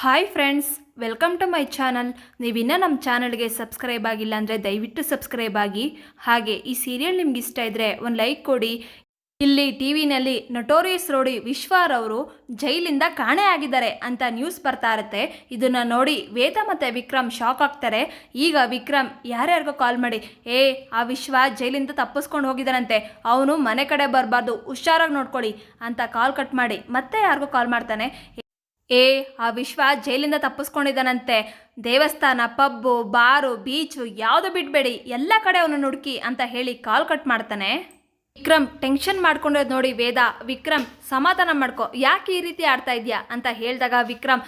Hi friends welcome to my channel ನೀವಿನ್ನ ನಮ್ಮ ಚಾನಲ್ಗೆ subscribe ಆಗಿಲ್ಲ ಅಂದರೆ ದಯವಿಟ್ಟು ಸಬ್ಸ್ಕ್ರೈಬ್ ಆಗಿ. ಹಾಗೆ ಈ ಸೀರಿಯಲ್ ನಿಮ್ಗೆ ಇಷ್ಟ ಇದ್ದರೆ ಒಂದು ಲೈಕ್ ಕೊಡಿ. ಇಲ್ಲಿ ಟಿ ವಿನಲ್ಲಿ ನಟೋರಿಯಸ್ ರೋಡಿ ವಿಶ್ವಾರವರು ಜೈಲಿಂದ ಕಾಣೆ ಆಗಿದ್ದಾರೆ ಅಂತ ನ್ಯೂಸ್ ಬರ್ತಾ ಇರುತ್ತೆ. ಇದನ್ನು ನೋಡಿ ವೇದ ಮತ್ತು ವಿಕ್ರಮ್ ಶಾಕ್ ಆಗ್ತಾರೆ. ಈಗ ವಿಕ್ರಮ್ ಯಾರ್ಯಾರಿಗೋ ಕಾಲ್ ಮಾಡಿ, ಏ, ಆ ವಿಶ್ವ ಜೈಲಿಂದ ತಪ್ಪಿಸ್ಕೊಂಡು ಹೋಗಿದ್ದಾನಂತೆ. ಅವನು ಮನೆ ಕಡೆ ಬರಬಾರ್ದು, ಹುಷಾರಾಗಿ ನೋಡ್ಕೊಳ್ಳಿ ಅಂತ ಕಾಲ್ ಕಟ್ ಮಾಡಿ ಮತ್ತೆ ಯಾರಿಗೂ ಕಾಲ್ ಮಾಡ್ತಾನೆ. ಏ, ಆ ವಿಶ್ವ ಜೈಲಿಂದ ತಪ್ಪಿಸ್ಕೊಂಡಿದ್ದಾನಂತೆ. ದೇವಸ್ಥಾನ, ಪಬ್ಬು, ಬಾರು, ಬೀಚು ಯಾವುದು ಬಿಡಬೇಡಿ. ಎಲ್ಲ ಕಡೆ ಅವನು ಹುಡುಕಿ ಅಂತ ಹೇಳಿ ಕಾಲ್ ಕಟ್ ಮಾಡ್ತಾನೆ. ವಿಕ್ರಮ್, ಟೆನ್ಷನ್ ಮಾಡ್ಕೊಂಡಿರೋದು ನೋಡಿ ವೇದ. ವಿಕ್ರಮ್, ಸಮಾಧಾನ ಮಾಡ್ಕೊ. ಯಾಕೆ ಈ ರೀತಿ ಆಡ್ತಾ ಇದೆಯಾ? ಅಂತ ಹೇಳಿದಾಗ ವಿಕ್ರಮ್,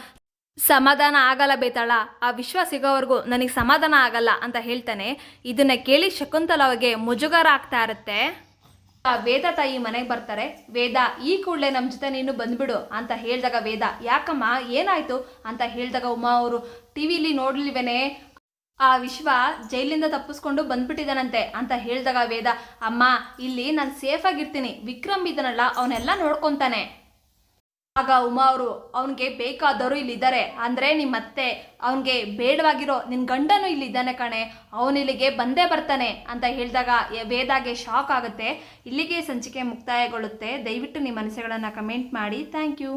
ಸಮಾಧಾನ ಆಗಲ್ಲ ಬೇತಾಳ. ಆ ವಿಶ್ವ ಸಿಗೋವರೆಗೂ ನನಗೆ ಸಮಾಧಾನ ಆಗಲ್ಲ ಅಂತ ಹೇಳ್ತಾನೆ. ಇದನ್ನ ಕೇಳಿ ಶಕುಂತಲ ಅವ್ರಿಗೆ ಮುಜುಗರ ಆಗ್ತಾ ಇರುತ್ತೆ. ವೇದ ತಾಯಿ ಮನೆಗೆ ಬರ್ತಾರೆ, ವೇದ, ಈ ಕೂಡಲೇ ನಮ್ಮ ಜೊತೆ ನೀನು ಬಂದ್ಬಿಡು ಅಂತ ಹೇಳಿದಾಗ ವೇದ, ಯಾಕಮ್ಮ, ಏನಾಯ್ತು? ಅಂತ ಹೇಳಿದಾಗ ಉಮಾ ಅವರು ಟಿ ವಿಲಿ ನೋಡ್ಲಿವೇನೆ, ಆ ವಿಶ್ವ ಜೈಲಿಂದ ತಪ್ಪಿಸ್ಕೊಂಡು ಬಂದ್ಬಿಟ್ಟಿದ್ದಾನಂತೆ ಅಂತ ಹೇಳಿದಾಗ ವೇದ, ಅಮ್ಮ, ಇಲ್ಲಿ ನಾನು ಸೇಫ್ ಆಗಿರ್ತೀನಿ ವಿಕ್ರಮ್ ಇದನ್ನಲ್ಲ ಅವನೆಲ್ಲ ನೋಡ್ಕೊತಾನೆ. ಆಗ ಉಮಾ ಅವರು, ಅವನಿಗೆ ಬೇಕಾದವರು ಇಲ್ಲಿದ್ದಾರೆ. ಅಂದರೆ ನಿಮ್ಮ ಅತ್ತೆ, ಅವನಿಗೆ ಬೇಡವಾಗಿರೋ ನಿನ್ನ ಗಂಡನು ಇಲ್ಲಿದ್ದಾನೆ ಕಣೆ. ಅವನಿಲ್ಲಿಗೆ ಬಂದೇ ಬರ್ತಾನೆ, ಅಂತ ಹೇಳಿದಾಗ ವೇದಾಗೆ ಶಾಕ್ ಆಗುತ್ತೆ. ಇಲ್ಲಿಗೆ ಸಂಚಿಕೆ ಮುಕ್ತಾಯಗೊಳ್ಳುತ್ತೆ. ದಯವಿಟ್ಟು ನಿಮ್ಮ ಅನಿಸಿಕೆಗಳನ್ನು ಕಮೆಂಟ್ ಮಾಡಿ. Thank you